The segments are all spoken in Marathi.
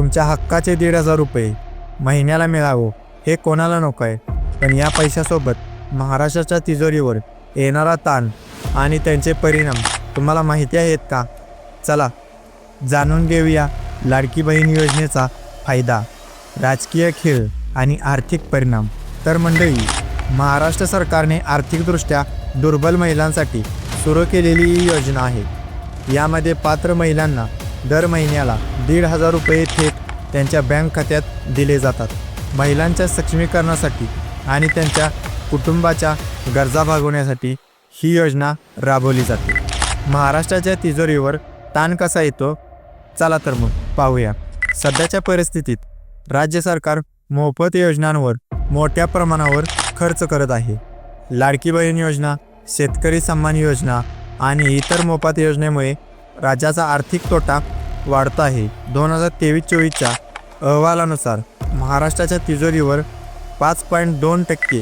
तुमच्या हक्काचे दीड हजार रुपये महिन्याला मिळावं हे कोणाला नको आहे? पण या पैशासोबत महाराष्ट्राच्या तिजोरीवर येणारा ताण आणि त्यांचे परिणाम तुम्हाला माहिती आहेत का? चला जाणून घेऊया लाडकी बहीण योजनेचा फायदा राजकीय खेळ आणि आर्थिक परिणाम. तर मंडळी महाराष्ट्र सरकारने आर्थिकदृष्ट्या दुर्बल महिलांसाठी सुरू केलेली ही योजना आहे. यामध्ये पात्र महिलांना दर महिन्याला दीड हजार रुपये थेट त्यांच्या बँक खात्यात दिले जातात. महिलांच्या सक्षमीकरणासाठी आणि त्यांच्या कुटुंबाच्या गरजा भागवण्यासाठी ही योजना राबवली जाते. महाराष्ट्राच्या तिजोरीवर ताण कसा येतो? चला तर मग पाहूया. सध्याच्या परिस्थितीत राज्य सरकार मोफत योजनांवर मोठ्या प्रमाणावर खर्च करत आहे. लाडकी बहीण योजना शेतकरी सन्मान योजना आणि इतर मोफत योजनेमुळे राज्याचा आर्थिक तोटा वाढत आहे. दोन हजार तेवीस चोवीसच्या अहवालानुसार महाराष्ट्राच्या तिजोरीवर पाच पॉईंट दोन टक्के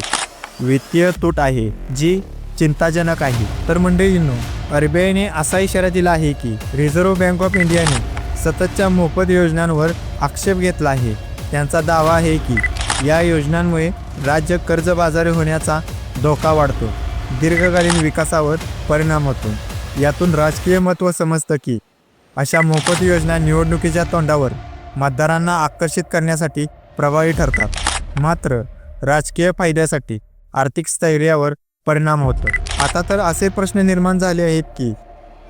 वित्तीय तूट आहे जी चिंताजनक आहे. तर मंडळींनो आर बी आयने असा इशारा दिला आहे की रिझर्व्ह बँक ऑफ इंडियाने सततच्या मोफत योजनांवर आक्षेप घेतला आहे. त्यांचा दावा आहे की या योजनांमुळे राज्य कर्जबाजारी होण्याचा धोका वाढतो. दीर्घकालीन विकासावर परिणाम होतो. यातून राजकीय महत्त्व समजतं की अशा मोफत योजना निवडणुकीच्या तोंडावर मतदारांना आकर्षित करण्यासाठी प्रभावी ठरतात. मात्र राजकीय फायद्यासाठी आर्थिक स्थैर्यावर परिणाम होतो. आता तर असे प्रश्न निर्माण झाले आहेत की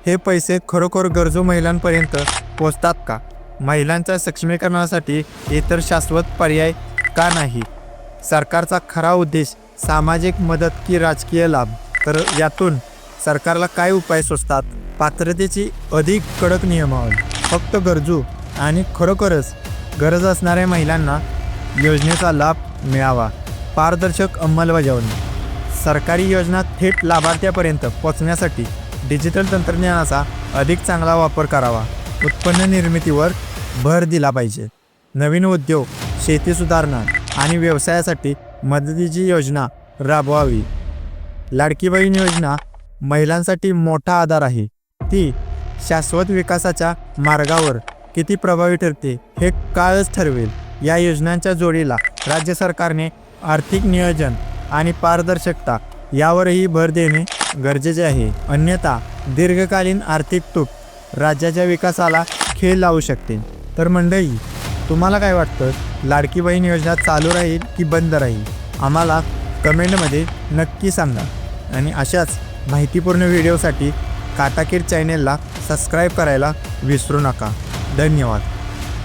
हे पैसे खरोखर गरजू महिलांपर्यंत पोचतात का? महिलांच्या सक्षमीकरणासाठी इतर शाश्वत पर्याय का नाही? सरकारचा खरा उद्देश सामाजिक मदत की राजकीय लाभ? तर यातून सरकारला काय उपाय सुचतात पात्रतेची अधिक कडक नियमावली फक्त गरजू आणि खरोखरच गरज असणाऱ्या महिलांना योजनेचा लाभ मिळावा. पारदर्शक अंमलबजावणी सरकारी योजना थेट लाभार्थ्यापर्यंत पोचण्यासाठी डिजिटल तंत्रज्ञानाचा अधिक चांगला वापर करावा. उत्पन्न निर्मितीवर भर दिला पाहिजे. नवीन उद्योग शेती सुधारणा आणि व्यवसायासाठी मदतीची योजना राबवावी. लाडकी बहीण योजना महिलांसाठी मोठा आधार आहे. ती शाश्वत विकासाच्या मार्गावर किती प्रभावी ठरते हे काळच ठरवेल. या योजनांच्या जोडीला राज्य सरकारने आर्थिक नियोजन आणि पारदर्शकता यावरही भर देणे गरजेचे आहे. अन्यथा दीर्घकालीन आर्थिक तूट राज्याच्या विकासाला खेळ लावू शकते. तर मंडळी तुम्हाला काय वाटतं? लाडकी बहीण योजना चालू राहील की बंद राहील? आम्हाला कमेंटमध्ये नक्की सांगा. आणि अशाच माहितीपूर्ण व्हिडिओसाठी काटाकीर चॅनेलला सबस्क्राईब करायला विसरू नका. धन्यवाद.